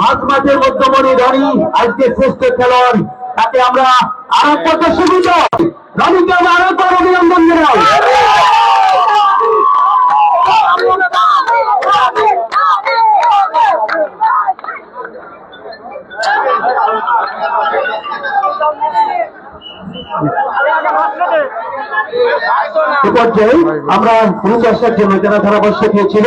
মাঝ মধ্যমণি রনি, আজকে শ্রেষ্ঠ খেলোয়াড়। তাকে আমরা আরও কত সুবিধা আমরা আরও একবার অভিনন্দন পর্যায়ে আমরা পুরুষার জন্য যারা ধারাবর্ষ দিয়েছিল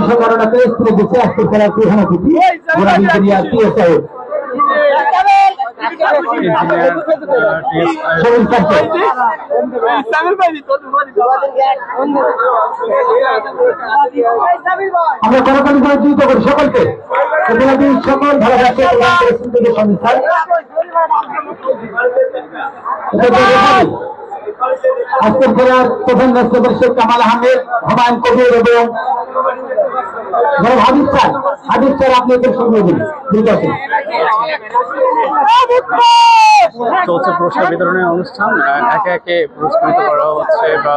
সম্মাননা পেশ করে দিচ্ছে আজকে খেলার প্রধান অতিথি ওরা ইঞ্জিনিয়ার পিএসআই আমরা করতালি করে চিন্তা করি সকলকে সকল থেকে সংস্থান আজকের জেলার প্রধান রাষ্ট্রপতি শেখ কামাল আহমেদ হুমায়ুন কবির এবং যারা হাবিব স্যার হাবিব স্যার আপনি এদের সঙ্গে দিন। ঠিক আছে চলছে পুরস্কার বিতরণের অনুষ্ঠান। একে একে পুরস্কৃত করা হচ্ছে বা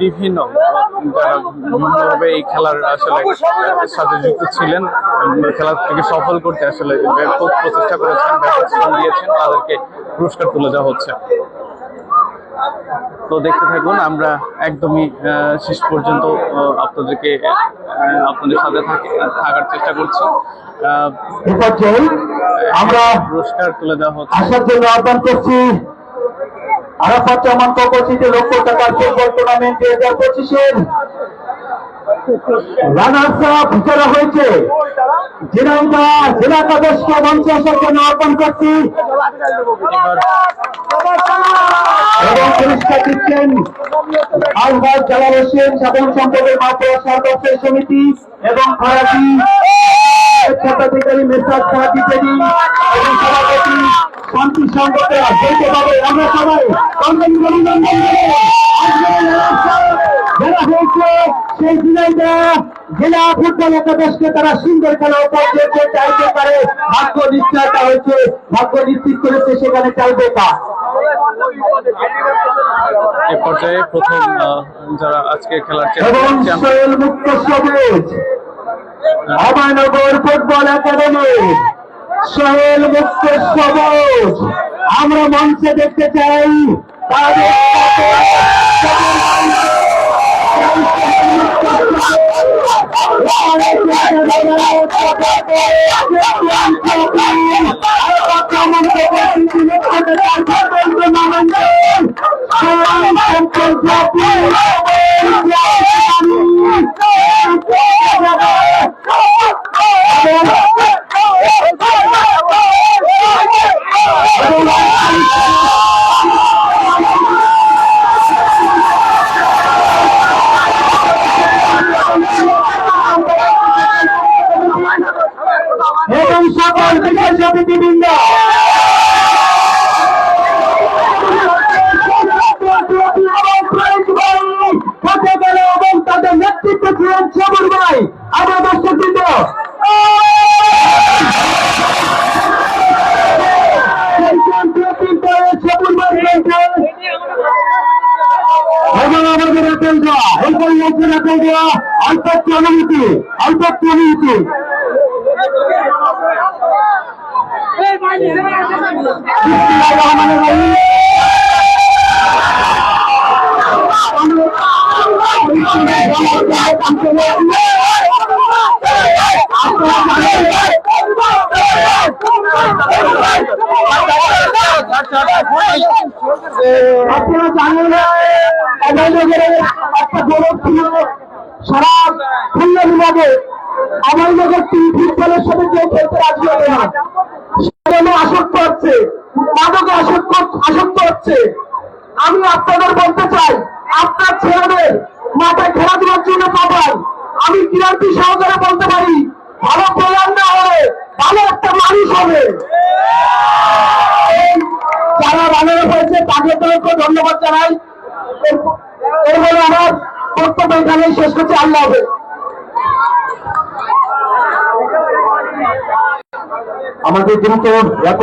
বিভিন্ন যারা বিভিন্নভাবে এই খেলার আসলে সাথে যুক্ত ছিলেন উম, থেকে সফল করতে আসলে ব্যাপক প্রচেষ্টা করেছেন ব্যাপক শ্রম দিয়েছেন তাদেরকে পুরস্কার তুলে দেওয়া হচ্ছে। তো দেখতে থাকুন আমরা একদমই শেষ পর্যন্ত আপনাদেরকে আপনাদের সাথে থাকার চেষ্টা করছি। আমরা পুরস্কার তুলে দেওয়া হচ্ছে। আসার জন্য আহ্বান করছি আরাফাত জামান কপচিতে লক্ষ টাকার ফুটবল টুর্নামেন্ট দুই হাজার পঁচিশের রানার্স আপ যারা হয়েছে। জেনাইদা জেলা কাদেশকে মঞ্চে জন্য আহ্বান করছি। এবং পুরস্কার দিচ্ছেন আলবাদ জালাল হোসেন সাধারণ সম্পাদক মাহপুরা সরকার সমিতি এবং ফরাজি স্বত্বাধিকারী মেসাজ সাহায্য এবং সভাপতি শান্তি সংগঠন আমরা সবাই অভিনন্দন যারা হয়েছে। সেই জুলাইদা জেলা ফুটবল একাদশকে তারা সুন্দর খেলা দিয়েছে চাইতে পারে। ভাগ্য নিশ্চয়তা হয়েছে। ভাগ্য নিশ্চিত করেছে সেখানে চাইবে তা। এ পর্যায়ে প্রথম আহ, যারা আজকে খেলার এবং চ্যাম্পিয়ন সোহেল মুক্ত সবুজ। Abhaynagar football academy. সোহেল মুক্ত সবুজ। আমরা মঞ্চে দেখতে চাই। তাদের এবং হতে গেল এবং তাদের নেতৃত্ব ছিলেন সবুর ভাই আমরা দর্শক বৃন্দ। আমাদের আপেল দেওয়া এই পরিবর্তন আপেল দেওয়া অল্প অনুমতি অল্প অনুমতি আপনারা জানেন অভয়নগরের একটা গৌরব ছিল সারা খুলনা বিভাগে অভয়নগর তিন ফুটবলের সাথে কেউ খেলতে রাজি হবে না সেজন্য আসক্ত হচ্ছে মাদকে আসক্ত হচ্ছে। আমি আপনাদের বলতে চাই, আপনার ছেলেদের খেলাধুলার জন্য আমি সহকারে বলতে পারি, ভালো না হলে ভালো একটা মানুষ হবে। যারা হয়েছে ধন্যবাদ জানাই। এর- এরপরে আমার বক্তব্য এখানে শেষ করছি। আল্লাহ হবে আমাদের দ্রুত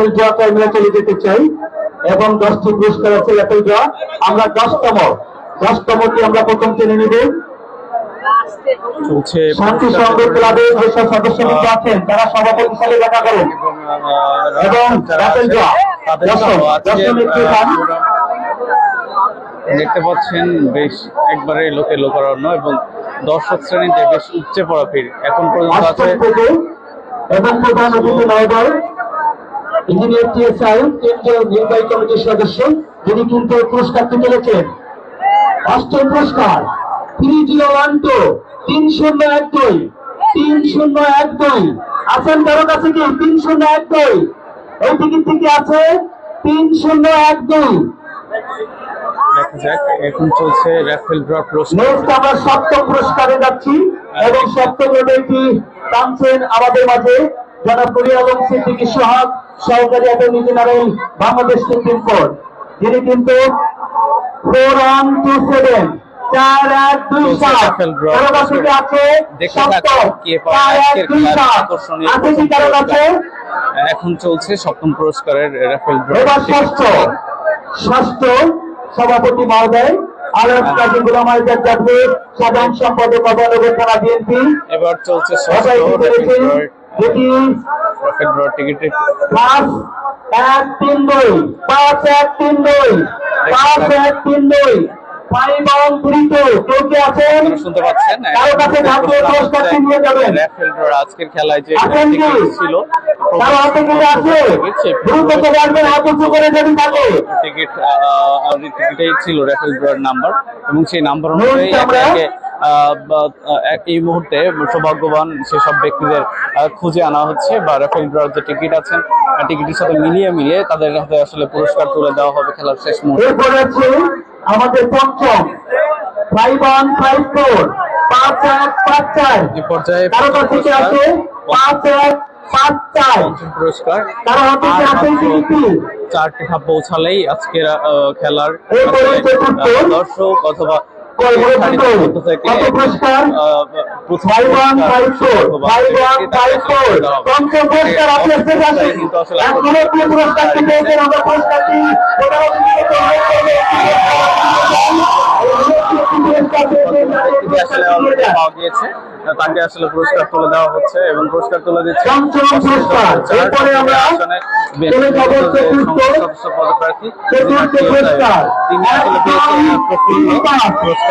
ড্র টাইমে চলে যেতে চাই। এবং দশটি পুরস্কার আছে র্যাপেল ড্র আমরা দশতম দশতমটি আমরা প্রথম টেনে নিব। শান্তি সংঘ ক্লাবের যেসব সদস্য মিত্র আছেন তারা সভাপতি হিসাবে দেখা করেন। এবং ড্র দশম দশম একটি দেখতে পাচ্ছেন বেশ একবারে লোকে লোকারণ্য এবং দর্শক শ্রেণীতে বেশ উপচে পড়া ভিড়। এখন পর্যন্ত আছে এবং প্রধান অতিথি মহোদয় ইঞ্জিনিয়ার টিএসআই কেন্দ্রীয় নির্বাহী কমিটির সদস্য যিনি কিন্তু পুরস্কারটি পেয়েছেন অষ্টম পুরস্কার থ্রি জিরো ওয়ান টু তিন শূন্য এক দুই তিন শূন্য এক দুই। আছেন কারও কাছে কি? তিন শূন্য এক দুই। এই টিকিট কি আছে তিন শূন্য এক দুই। এখন চলছে র্যাফেল ড্র পুরস্কার নেক্সট আমরা সপ্তম পুরস্কারে যাচ্ছি এবং সপ্তম লেভেলটি টানছেন আমাদের মাঝে যারা কুড়ি আলম সিদ্দিকী সোহাগ সহকারী attorney general Bangladesh supreme court. যিনি কিন্তু ফোর ওয়ান টু সেভেন চার এক দুই সাত কারও কাছে কি আছে? দেখতে সপ্তম থাকুন কে পায় চার এক দুই সাত। আছে কি কারও কাছে? এখন চলছে সপ্তম পুরস্কারের ড্র এবার ষষ্ঠ। ষষ্ঠ সভাপতি মহোদয় আলম কাজী গুলাম আজাদ জাতীয় সাধারণ সম্পাদক অবলম্বন থানা বিএনপি। এবার চলছে ষষ্ঠ ড্র পাঁচ এক তিন দুই। পাঁচ এক তিন দুই। পাঁচ এক তিন দুই। আজকের খেলায় যে ছিল টিকিট টিকিটেই ছিল র্যাফেল ড্রয়ের নাম্বার এবং সেই নাম্বার অনুযায়ী আমরা- এই মুহূর্তে সৌভাগ্যবান সেসব ব্যক্তিদের খুঁজে আনা হচ্ছে বা র্যাফেল ড্রয়ের যে টিকিট আছেন টিকিটের সাথে মিলিয়ে মিলিয়ে তাদের হাতে আসলে পুরস্কার তুলে দেওয়া হবে খেলার শেষ মুহূর্তে। আমাদের পঞ্চম ফাইভ ওয়ান ফাইভ ফোর পাঁচ এক পাঁচ চার। এই পর্যায়ে পাঁচ এক পাঁচ চার। পুরস্কার। কারও হাতে আছে চারটি ধাপ পৌঁছালেই আজকের খেলার দর্শক অথবা কত পুরস্কার? One four one four. পুরস্কার আপনি এখনও পুরস্কারটি পেয়েছেন আমরা পুরস্কারটি গিয়েছে তাকে আসলে পুরস্কার তুলে দেওয়া হচ্ছে এবং পুরস্কার তুলে দিচ্ছে পদপ্রার্থী তিনি আসলে পেয়েছেন প্রফুল্ল। পুরস্কার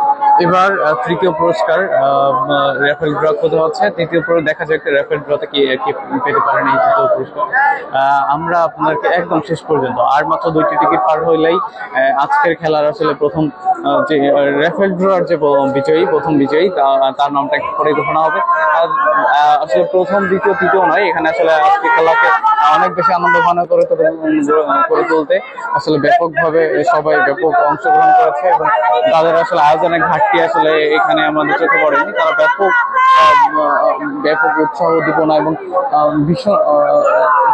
এবার তৃতীয় পুরস্কার র্যাফেল ড্র করতে হচ্ছে। তৃতীয় পুরস্কার, দেখা যাক র্যাফেল ড্রতে কি পেতে পারেন এই তৃতীয় পুরস্কার। আমরা আপনাকে একদম শেষ পর্যন্ত, আর মাত্র দুইটি টিকিট পার হইলেই আজকের খেলার আসলে প্রথম যে র্যাফেল ড্রর যে বিজয়ী, প্রথম বিজয়ী তার নামটা পরে ঘোষণা হবে। আসলে প্রথম, দ্বিতীয়, তৃতীয় নয়, এখানে আসলে আজকে খেলাকে অনেক বেশি আনন্দ আনন্দঘন করে করে তুলতে, আসলে ব্যাপকভাবে সবাই ব্যাপক অংশগ্রহণ করেছে এবং তাদের আসলে আয়োজনের ঘাটতি আসলে এখানে আমাদের চোখে পড়েনি। তারা ব্যাপক ব্যাপক উৎসাহ উদ্দীপনা এবং ভীষণ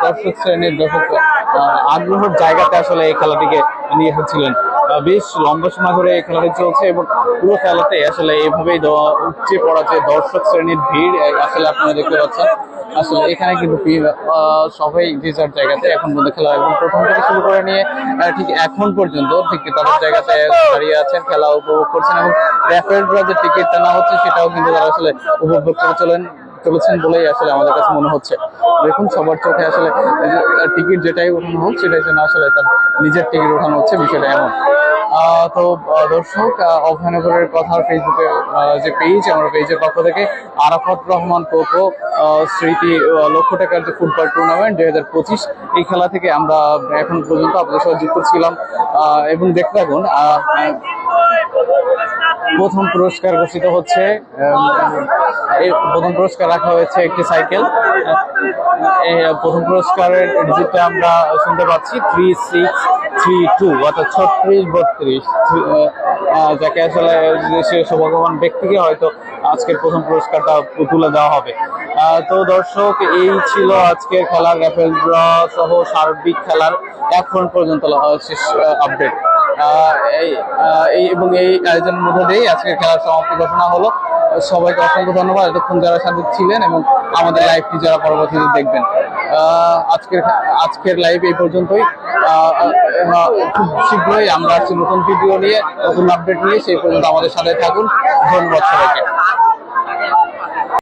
দর্শক শ্রেণির আহ, আগ্রহের জায়গাতে আসলে এই খেলাটিকে নিয়ে এসেছিলেন। বেশ লম্বা সময় ধরে এই খেলাটি চলছে এবং পুরো খেলাতে আসলে এইভাবেই দ- উপচে পড়া যে দর্শক শ্রেণির ভিড় আসলে আপনারা দেখতে পাচ্ছেন। আসলে এখানে কিন্তু সবাই যে যার জায়গাতে এখন পর্যন্ত খেলা এবং প্রথম থেকে শুরু করে নিয়ে ঠিক এখন পর্যন্ত ঠিক তাদের জায়গাতে দাঁড়িয়ে আছেন, খেলা উপভোগ করছেন এবং র্যাফেলরা যে টিকিটটা না হচ্ছে, সেটাও কিন্তু তারা আসলে উপভোগ করে চলেন। চলেছেন বলেই আসলে আমাদের কাছে মনে হচ্ছে। দেখুন, সবার চোখে আসলে টিকিট যেটাই ওঠানো হোক, সেটাই যেন আসলে তার নিজের টিকিট ওঠানো হচ্ছে, বিষয়টা এমন। তো দর্শক অভয়নগরের কথা ফেসবুকে যে পেজ আমরা পেজের পক্ষ থেকে আরাফাত রহমান কোকো স্মৃতি লক্ষ টাকার যে ফুটবল টুর্নামেন্ট দুই হাজার পঁচিশ, এই খেলা থেকে আমরা এখন পর্যন্ত আপনাদের সাথে যুক্ত ছিলাম। এবং দেখতে থাকুন প্রথম পুরস্কার ঘোষিত হচ্ছে প্রথম পুরস্কার রাখা হয়েছে একটি সাইকেল। প্রথম পুরস্কারের ডিজিটটা আমরা শুনতে পাচ্ছি থ্রি সিক্স থ্রি টু অর্থাৎ ছত্রিশ বত্রিশ। যাকে আসলে সে সৌভাগ্যবান ব্যক্তিকে হয়তো আজকের প্রথম পুরস্কারটা তুলে দেওয়া হবে। তো দর্শক, এই ছিল আজকের খেলার র্যাফেল ড্র সহ সার্বিক খেলার এখন পর্যন্ত শেষ আপডেট। এই এবং এই আয়োজনের মধ্যে দিয়েই আজকের খেলার সমাপ্তি ঘোষণা হলো। সবাইকে অসংখ্য ধন্যবাদ এতক্ষণ যারা সাথে ছিলেন এবং আমাদের লাইভটি যারা পরবর্তীতে দেখবেন। আজকের আজকের লাইভ এই পর্যন্তই। খুব শীঘ্রই আমরা নতুন ভিডিও নিয়ে, নতুন আপডেট নিয়ে, সেই পর্যন্ত আমাদের সাথে থাকুন। ধন্যবাদ সবাইকে।